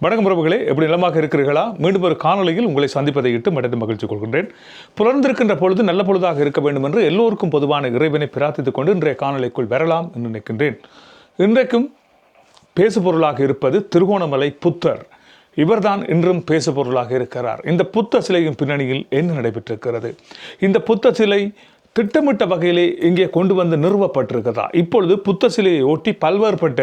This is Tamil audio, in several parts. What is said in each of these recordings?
வணக்கம் உறவுகளே எப்படி நிலமாக இருக்கிறீர்களா? மீண்டும் ஒரு காணொலியில் உங்களை சந்திப்பதை இட்டு மடத்து மகிழ்ச்சி கொள்கின்றேன். புலர்ந்திருக்கின்ற பொழுது நல்ல பொழுதாக இருக்க வேண்டும் என்று எல்லோருக்கும் பொதுவான இறைவனை பிரார்த்தித்துக் கொண்டு இன்றைய காணொலிக்குள் வரலாம் என்று நினைக்கின்றேன். இன்றைக்கும் பேசுபொருளாக இருப்பது திருகோணமலை புத்தர். இவர்தான் இன்றும் பேசுபொருளாக இருக்கிறார். இந்த புத்த சிலையின் பின்னணியில் என்ன நடைபெற்றிருக்கிறது? இந்த புத்த சிலை திட்டமிட்ட வகையிலே இங்கே கொண்டு வந்து நிறுவப்பட்டிருக்கிறதா? இப்பொழுது புத்த சிலையை ஒட்டி பல்வேறுபட்ட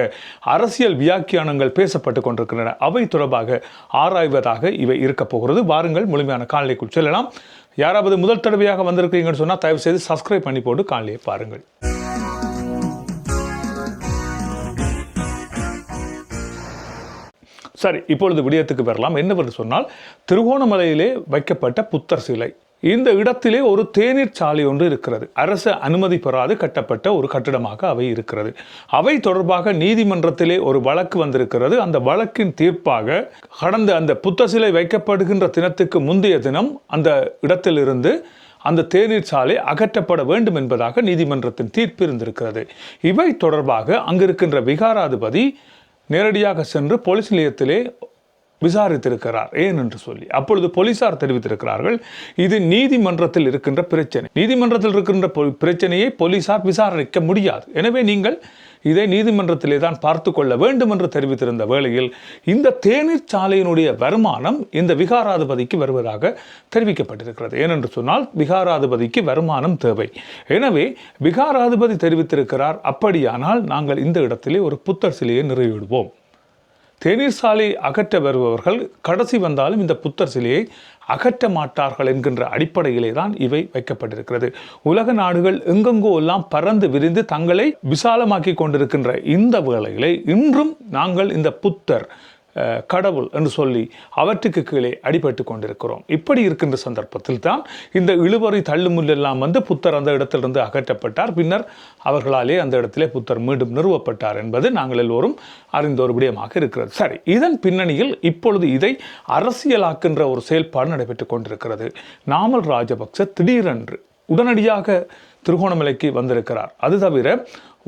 அரசியல் வியாக்கியானங்கள் பேசப்பட்டு கொண்டிருக்கின்றன. அவை தொடர்பாக ஆராய்வதாக இவை இருக்கப் போகிறது. வாருங்கள் முழுமையான காணொலிக்குள் செல்லலாம். யாராவது முதல் தடவையாக வந்திருக்கீங்கன்னு சொன்னால் தயவு செய்து சப்ஸ்கிரைப் பண்ணி போட்டு காணொலியை பாருங்கள். சரி இப்பொழுது விடயத்துக்கு வரலாம். என்னவென்று சொன்னால் திருகோணமலையிலே வைக்கப்பட்ட புத்தர் சிலை. இந்த இடத்திலே ஒரு தேநீர் சாலை ஒன்று இருக்கிறது. அரசு அனுமதி பெறாது கட்டப்பட்ட ஒரு கட்டிடமாக அவை இருக்கிறது. அவை தொடர்பாக நீதிமன்றத்திலே ஒரு வழக்கு வந்திருக்கிறது. அந்த வழக்கின் தீர்ப்பாக கடந்த அந்த புத்த சிலை வைக்கப்படுகின்ற தினத்துக்கு முந்தைய தினம் அந்த இடத்திலிருந்து அந்த தேநீர் சாலை அகற்றப்பட வேண்டும் என்பதாக நீதிமன்றத்தின் தீர்ப்பு இருந்திருக்கிறது. இவை தொடர்பாக அங்கிருக்கின்ற விகாராதிபதி நேரடியாக சென்று போலீஸ் நிலையத்திலே விசாரித்திருக்கிறார். ஏன் என்று சொல்லி. அப்பொழுது போலீசார் தெரிவித்திருக்கிறார்கள் இது நீதிமன்றத்தில் இருக்கின்ற பிரச்சனை. நீதிமன்றத்தில் இருக்கின்ற பொ- பிரச்சனையை போலீசார் விசாரிக்க முடியாது. எனவே நீங்கள் இதை நீதிமன்றத்திலே தான் பார்த்து கொள்ள வேண்டும் என்று தெரிவித்திருந்த வேளையில் இந்த தேநீர் சாலையினுடைய வருமானம் இந்த விகாராதிபதிக்கு வருவதாக தெரிவிக்கப்பட்டிருக்கிறது. ஏனென்று சொன்னால் விகாராதிபதிக்கு வருமானம் தேவை. எனவே விகாராதிபதி தெரிவித்திருக்கிறார். அப்படியானால் நாங்கள் இந்த இடத்திலே ஒரு புத்தர் சிலையை நிறைவிடுவோம் தேநீர் சாலை அகற்ற வருபவர்கள் கடைசி வந்தாலும் இந்த புத்தர் சிலையை அகற்ற மாட்டார்கள் என்கின்ற அடிப்படையிலே தான் இவை வைக்கப்பட்டிருக்கிறது. உலக நாடுகள் எங்கெங்கோ எல்லாம் பறந்து விரிந்து தங்களை விசாலமாக்கி கொண்டிருக்கின்ற இந்த வேளையிலே இன்றும் நாங்கள் இந்த புத்தர் கடவுள் என்று சொல்லி அவற்றுக்கு கீழே அடிபட்டு கொண்டிருக்கிறோம். இப்படி இருக்கின்ற சந்தர்ப்பத்தில் தான் இந்த இழுவறை தள்ளுமுள்ளெல்லாம் வந்து புத்தர் அந்த இடத்திலிருந்து அகற்றப்பட்டார். பின்னர் அவர்களாலே அந்த இடத்திலே புத்தர் மீண்டும் நிறுவப்பட்டார் என்பது நாங்கள் எல்லோரும் அறிந்த ஒரு விடயமாக இருக்கிறது. சரி இதன் பின்னணியில் இப்பொழுது இதை அரசியலாக்கின்ற ஒரு செயல்பாடு நடைபெற்றுக் கொண்டிருக்கிறது. நாமல் ராஜபக்ச திடீரென்று உடனடியாக திருகோணமலைக்கு வந்திருக்கிறார். அது தவிர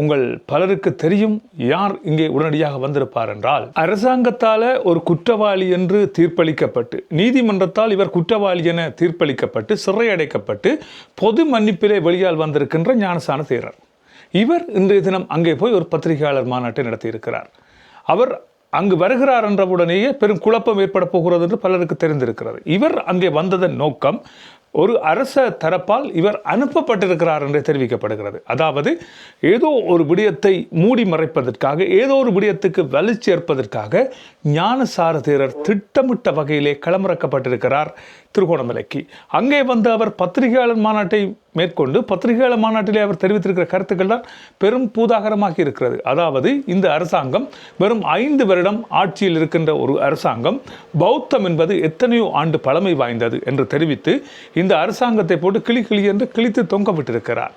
உங்கள் பலருக்கு தெரியும் யார் இங்கே உடனடியாக வந்திருப்பார் என்றால் அரசாங்கத்தால் ஒரு குற்றவாளி என்று தீர்ப்பளிக்கப்பட்டு நீதிமன்றத்தால் இவர் குற்றவாளி என தீர்ப்பளிக்கப்பட்டு சிறையடைக்கப்பட்டு பொது மன்னிப்பிலே வெளியால் வந்திருக்கின்ற ஞானசான தேரர். இவர் இன்றைய தினம் அங்கே போய் ஒரு பத்திரிகையாளர் மாநாட்டை நடத்தியிருக்கிறார். அவர் அங்கு வருகிறார் என்றவுடனேயே பெரும் குழப்பம் ஏற்பட போகிறது என்று பலருக்கு தெரிந்திருக்கிறது. இவர் அங்கே வந்ததன் நோக்கம் ஒரு அரச தரப்பால் இவர் அனுப்பப்பட்டிருக்கிறார் என்று தெரிவிக்கப்படுகிறது. அதாவது ஏதோ ஒரு விடயத்தை மூடி மறைப்பதற்காக ஏதோ ஒரு விடயத்துக்கு வலு சேர்ப்பதற்காக ஞானசார தேரர் திட்டமிட்ட வகையிலே களமிறக்கப்பட்டிருக்கிறார் திருகோணமலைக்கு. அங்கே வந்து அவர் பத்திரிகையாளர் மாநாட்டை மேற்கொண்டு பத்திரிகையாளர் மாநாட்டிலே அவர் தெரிவித்திருக்கிற கருத்துக்கள் தான் பெரும் பூதாகரமாகி இருக்கிறது. அதாவது இந்த அரசாங்கம் வெறும் ஐந்து வருடம் ஆட்சியில் இருக்கின்ற ஒரு அரசாங்கம் பௌத்தம் என்பது எத்தனையோ ஆண்டு பழமை வாய்ந்தது என்று தெரிவித்து இந்த அரசாங்கத்தை போட்டு கிளி கிளி என்று கிழித்து தொங்க விட்டிருக்கிறார்.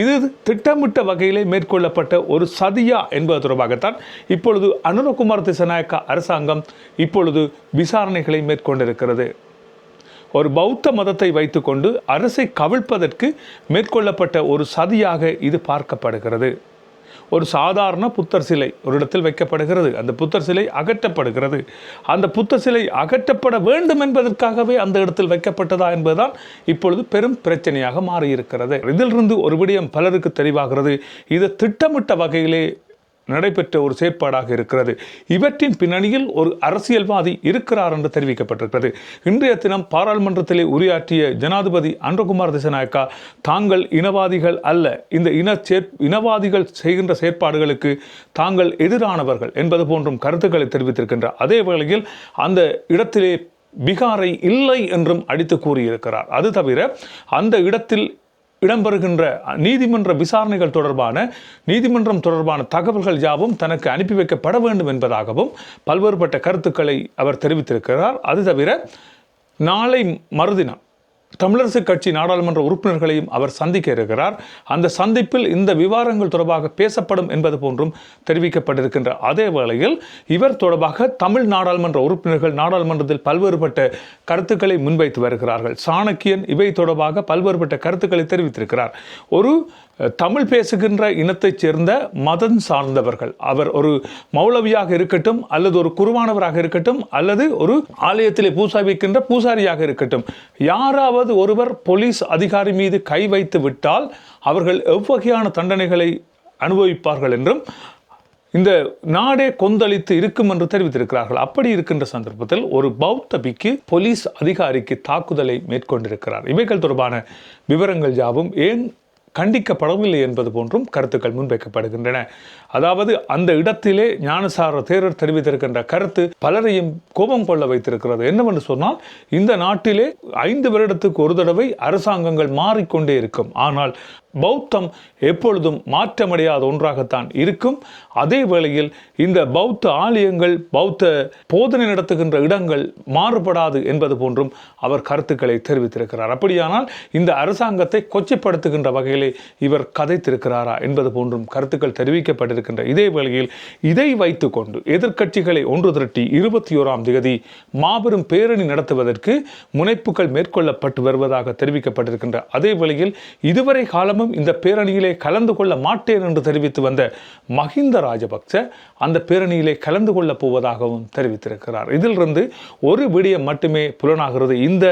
இது திட்டமிட்ட வகையிலே மேற்கொள்ளப்பட்ட ஒரு சதியா என்பது தொடர்பாகத்தான் இப்பொழுது அனுரகுமார் திசநாயக்கா அரசாங்கம் இப்பொழுது விசாரணைகளை மேற்கொண்டிருக்கிறது. ஒரு பௌத்த மதத்தை வைத்துக்கொண்டு அரசை கவிழ்ப்பதற்கு மேற்கொள்ளப்பட்ட ஒரு சதியாக இது பார்க்கப்படுகிறது. ஒரு சாதாரண புத்தர் சிலை ஒரு இடத்தில் வைக்கப்படுகிறது. அந்த புத்தர் சிலை அகற்றப்படுகிறது. அந்த புத்தர் சிலை அகற்றப்பட வேண்டும் என்பதற்காகவே அந்த இடத்தில் வைக்கப்பட்டதா என்பதுதான் இப்பொழுது பெரும் பிரச்சனையாக மாறியிருக்கிறது. இதிலிருந்து ஒரு விடயம் பலருக்கு தெளிவாகிறது. இது திட்டமிட்ட வகையிலே நடைபெற்ற ஒரு செயற்பாடாக இருக்கிறது. இவற்றின் பின்னணியில் ஒரு அரசியல்வாதி இருக்கிறார் என்று தெரிவிக்கப்பட்டிருக்கிறது. இன்றைய தினம் பாராளுமன்றத்திலே உரையாற்றிய ஜனாதிபதி அன்றகுமார் திசநாயக்கா தாங்கள் இனவாதிகள் அல்ல இந்த இன சேர் இனவாதிகள் செய்கின்ற செயற்பாடுகளுக்கு தாங்கள் எதிரானவர்கள் என்பது போன்றும் கருத்துக்களை தெரிவித்திருக்கின்றார் அதே வேளையில் அந்த இடத்திலே பீகாரை இல்லை என்றும் அடித்து கூறியிருக்கிறார். அது தவிர அந்த இடத்தில் இடம்பெறுகின்ற நீதிமன்ற விசாரணைகள் தொடர்பான நீதிமன்றம் தொடர்பான தகவல்கள் யாவும் தனக்கு அனுப்பி வைக்கப்பட வேண்டும் என்பதாகவும் பல்வேறுபட்ட கருத்துக்களை அவர் தெரிவித்திருக்கிறார். அது தவிர நாளை மறுதினம் தமிழரசு கட்சி நாடாளுமன்ற உறுப்பினர்களையும் அவர் சந்திக்க இருக்கிறார். அந்த சந்திப்பில் இந்த விவாதங்கள் தொடர்பாக பேசப்படும் என்பது போன்றும் தெரிவிக்கப்பட்டிருக்கின்ற அதே வேளையில் இவர் தொடர்பாக தமிழ் நாடாளுமன்ற உறுப்பினர்கள் நாடாளுமன்றத்தில் பல்வேறுபட்ட கருத்துக்களை முன்வைத்து வருகிறார்கள். சாணக்கியன் இவை தொடர்பாக பல்வேறுபட்ட கருத்துக்களை தெரிவித்திருக்கிறார். ஒரு தமிழ் பேசுகின்ற இனத்தைச் சேர்ந்த மதம் சார்ந்தவர்கள். அவர் ஒரு மௌலவியாக இருக்கட்டும் அல்லது ஒரு குருவானவராக இருக்கட்டும் அல்லது ஒரு ஆலயத்திலே பூசா வைக்கின்ற பூசாரியாக இருக்கட்டும். யாராவது ஒருவர் போலீஸ் அதிகாரி மீது கை வைத்து விட்டால் அவர்கள் எவ்வகையான தண்டனைகளை அனுபவிப்பார்கள் என்றும் இந்த நாடே கொந்தளித்து இருக்கும் என்று தெரிவித்திருக்கிறார்கள். அப்படி இருக்கின்ற சந்தர்ப்பத்தில் ஒரு பௌத்த பிக்கு போலீஸ் அதிகாரிக்கு தாக்குதலை மேற்கொண்டிருக்கிறார். இவைகள் தொடர்பான விவரங்கள் யாவும் ஏன் கண்டிக்கப்படவில்லை என்பது போன்றும் கருத்துக்கள் முன்வைக்கப்படுகின்றன. அதாவது அந்த இடத்திலே ஞானசார தேரர் தெரிவித்திருக்கின்ற கருத்து பலரையும் கோபம் கொள்ள வைத்திருக்கிறது. என்னவென்று சொன்னால் இந்த நாட்டிலே ஐந்து வருடத்துக்கு ஒரு தடவை அரசாங்கங்கள் மாறிக்கொண்டே இருக்கும். ஆனால் பௌத்தம் எப்பொழுதும் மாற்றமடையாத ஒன்றாகத்தான் இருக்கும். அதே வேளையில் இந்த பௌத்த ஆலயங்கள் பௌத்த போதனை நடத்துகின்ற இடங்கள் மாறுபடாது என்பது போன்றும் அவர் கருத்துக்களை தெரிவித்திருக்கிறார். அப்படியானால் இந்த அரசாங்கத்தை கொச்சைப்படுத்துகின்ற வகையில் இவர் கதைத்திருக்கிறாரா என்பது போன்றும் கருத்துக்கள் தெரிவிக்கப்பட்டிருக்கின்ற இதே வேளையில் இதை வைத்துக்கொண்டு எதிர்க்கட்சிகளை ஒன்று திரட்டி இருபத்தி ஓராம் தேதி மாபெரும் பேரணி நடத்துவதற்கு முனைப்புகள் மேற்கொள்ளப்பட்டு வருவதாக தெரிவிக்கப்பட்டிருக்கின்ற அதே வேளையில் இதுவரை காலமும் இந்த பேரணியிலே கலந்து கொள்ள மாட்டேன் என்று தெரிவித்து வந்த மஹிந்த ராஜபக்ச அந்த பேரணியிலே கலந்து கொள்ளப் போவதாகவும் தெரிவித்திருக்கிறார். இதிலிருந்து ஒரு விடயம் மட்டுமே புலனாகிறது. இந்த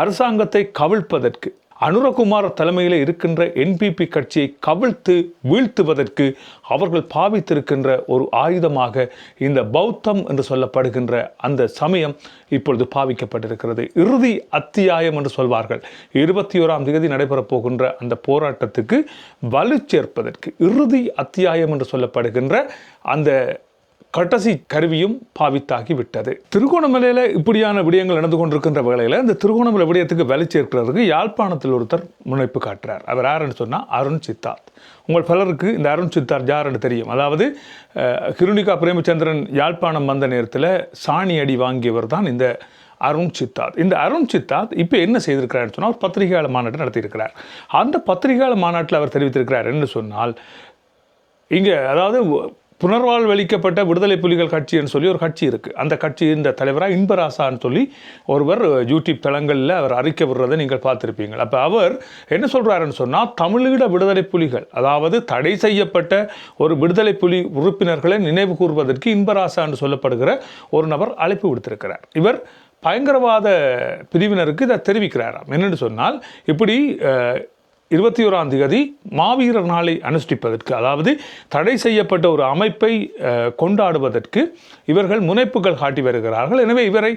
அரசாங்கத்தை கவிழ்ப்பதற்கு அனுரகுமார் தலைமையில் இருக்கின்ற என்பிபி கட்சியை கவிழ்த்து வீழ்த்துவதற்கு அவர்கள் பாவித்திருக்கின்ற ஒரு ஆயுதமாக இந்த பௌத்தம் என்று சொல்லப்படுகின்ற அந்த சமயம் இப்பொழுது பாவிக்கப்பட்டிருக்கிறது. இறுதி அத்தியாயம் என்று சொல்வார்கள். இருபத்தி ஓராம் தேதி நடைபெறப் போகின்ற அந்த போராட்டத்துக்கு வலு சேர்ப்பதற்கு இறுதி அத்தியாயம் என்று சொல்லப்படுகின்ற அந்த கடைசி கருவியும் பாவித்தாகி விட்டது. திருகோணமலையில் இப்படியான விடயங்கள் நடந்து கொண்டிருக்கின்ற வேளையில் இந்த திருகோணமலை விடயத்துக்கு வேலை சேர்க்கிறதுக்கு யாழ்ப்பாணத்தில் ஒருத்தர் முனைப்பு காட்டுறார். அவர் யாருன்னு சொன்னால் அருண் சித்தார்த். உங்கள் பலருக்கு இந்த அருண் சித்தார்த் யாருன்னு தெரியும். அதாவது கிருணிகா பிரேமச்சந்திரன் யாழ்ப்பாணம் வந்த நேரத்தில் சாணி அடி வாங்கியவர் தான் இந்த அருண் சித்தார்த். இந்த அருண் சித்தார்த் இப்போ என்ன செய்திருக்கிறார்னு சொன்னால் ஒரு பத்திரிகையாளர் மாநாட்டை நடத்தியிருக்கிறார். அந்த பத்திரிகையாளர் மாநாட்டில் அவர் தெரிவித்திருக்கிறார் என்று சொன்னால் இங்கே அதாவது புனர்வாழ்வளிக்கப்பட்ட விடுதலை புலிகள் கட்சின்னு சொல்லி ஒரு கட்சி இருக்குது அந்த கட்சியின் தலைவராக இன்பராசான்னு சொல்லி ஒருவர் யூடியூப் தளங்களில் அவர் அறிக்கை விடுறதை நீங்கள் பார்த்துருப்பீங்க. அப்போ அவர் என்ன சொல்கிறாருன்னு சொன்னால் தமிழீழ விடுதலை புலிகள் அதாவது தடை செய்யப்பட்ட ஒரு விடுதலை புலி உறுப்பினர்களை நினைவு கூறுவதற்கு இன்பராசான்னு சொல்லப்படுகிற ஒரு நபர் அழைப்பு விடுத்திருக்கிறார். இவர் பயங்கரவாத பிரிவினருக்கு இதை தெரிவிக்கிறாராம். என்னென்னு சொன்னால் இப்படி இருபத்தி ஓராம் தேதி மாவீரர் நாளை அனுஷ்டிப்பதற்கு அதாவது தடை செய்யப்பட்ட ஒரு அமைப்பை கொண்டாடுவதற்கு இவர்கள் முனைப்புகள் காட்டி வருகிறார்கள். எனவே இவரை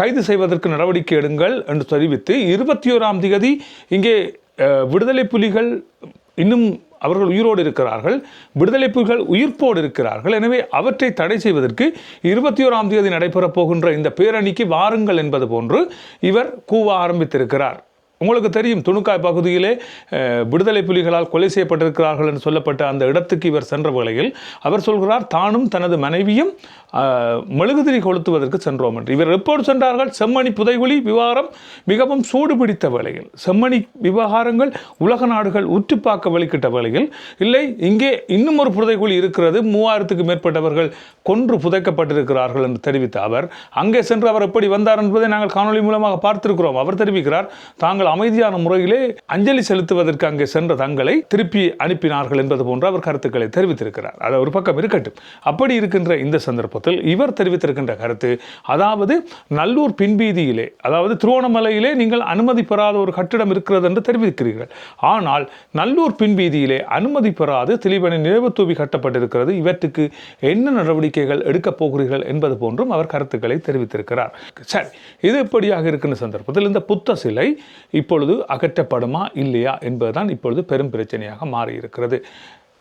கைது செய்வதற்கு நடவடிக்கை எடுங்கள் என்று தெரிவித்து இருபத்தி ஓராம் தேதி இங்கே விடுதலை புலிகள் இன்னும் அவர்கள் உயிரோடு இருக்கிறார்கள். விடுதலை புலிகள் உயிர்ப்போடு இருக்கிறார்கள். எனவே அவற்றை தடை செய்வதற்கு இருபத்தி ஓராம் தேதி நடைபெறப் போகின்ற இந்த பேரணிக்கு வாருங்கள் என்பது போன்று இவர் கூவ ஆரம்பித்திருக்கிறார். உங்களுக்கு தெரியும் துணுக்காய் பகுதியிலே விடுதலை புலிகளால் கொலை செய்யப்பட்டிருக்கிறார்கள் என்று சொல்லப்பட்ட அந்த இடத்துக்கு இவர் சென்ற வேளையில் அவர் சொல்கிறார் தானும் தனது மனைவியும் மெழுகுதிரி கொளுத்துவதற்கு சென்றோம் என்று. இவர் எப்போது சென்றார்கள்? செம்மணி புதைகுழி விவகாரம் மிகவும் சூடு பிடித்த வேளையில். செம்மணி விவகாரங்கள் உலக நாடுகள் உற்று பார்க்க வெளிக்கிட்ட வேளையில் இல்லை இங்கே இன்னும் ஒரு புதைகுழி இருக்கிறது மூவாயிரத்துக்கு மேற்பட்டவர்கள் கொன்று புதைக்கப்பட்டிருக்கிறார்கள் என்று தெரிவித்த அவர் அங்கே சென்று அவர் எப்படி வந்தார் என்பதை நாங்கள் காணொளி மூலமாக பார்த்திருக்கிறோம். அவர் தெரிவிக்கிறார் தாங்கள் அமைதியான முறையிலே அஞ்சலி செலுத்துவதற்கு அங்கே சென்ற தங்களை திருப்பி அனுப்பினார்கள் என்பது போன்ற அவர் கருத்துக்களை தெரிவித்திருக்கிறார். அது ஒரு பக்கம் இருக்கட்டும். அப்படி இருக்கின்ற இந்த சந்தர்ப்பத்தில் இவர் தெரிவித்திருக்கின்ற கருத்து அதாவது நல்லூர் பின்பீதியிலே அதாவது திருவோணமலையிலே நீங்கள் அனுமதி பெறாத ஒரு கட்டிடம் இருக்கிறது என்று தெரிவிக்கிறீர்கள். ஆனால் நல்லூர் பின்பீதியிலே அனுமதி பெறாது திலீபனை நினைவு தூவி கட்டப்பட்டிருக்கிறது. இவற்றுக்கு என்ன நடவடிக்கைகள் எடுக்கப் போகிறீர்கள் என்பது போன்றும் அவர் கருத்துக்களை தெரிவித்திருக்கிறார். சரி இது இப்படியாக இருக்கின்ற சந்தர்ப்பத்தில் இந்த புத்த சிலை இப்பொழுது அகற்றப்படுமா இல்லையா என்பதுதான் இப்பொழுது பெரும் பிரச்சனையாக மாறியிருக்கிறது.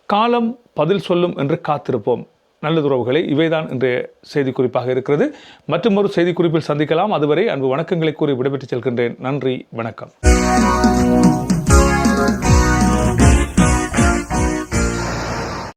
காலம் பதில் சொல்லும் என்று காத்திருப்போம். நல்லதுறவுகளை இவைதான் இன்றைய செய்திக்குறிப்பாக இருக்கிறது. மற்றொரு செய்திக்குறிப்பில் சந்திக்கலாம். அதுவரை அன்பு வணக்கங்களை கூறி விடைபெற்று செல்கின்றேன். நன்றி வணக்கம்.